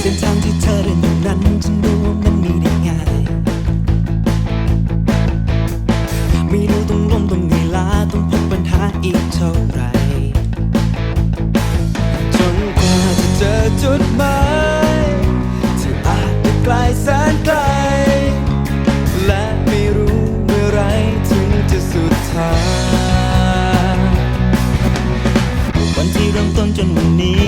เส้นทาที่เธอเดินองนั้นฉันรู้มันมีได้งไม่รู้ต้งลมต้งเหลาต้งพบปัญหาอีกเท่าไหร่จนกว่าจะเจอจุดหมายที่อาจจะไกลแสนไกล we need.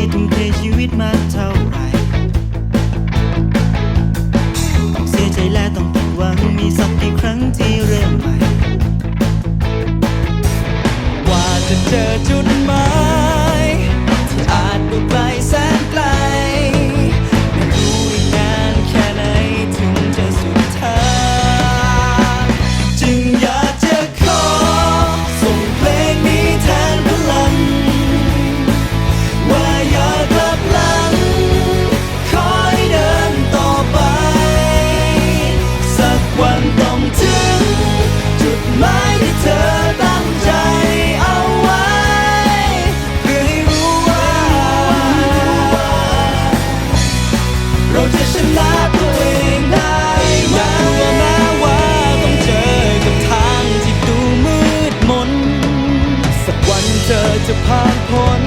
เธอจะผ่านพ้น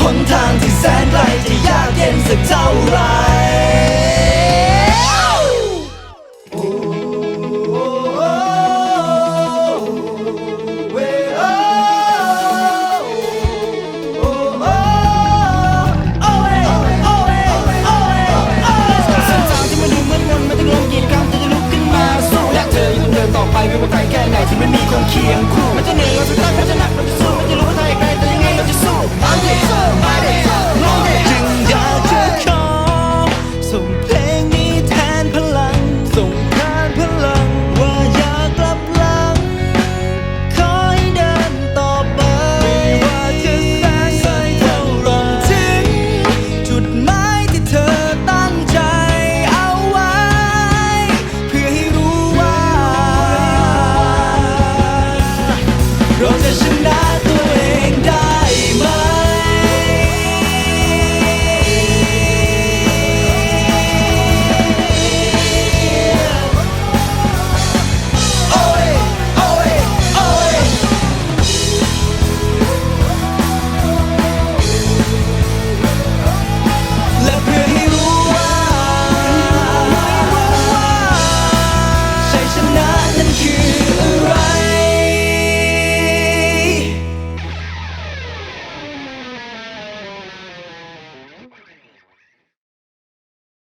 หนทางที่แสนไกลจะยากเย็นสักเท่าไร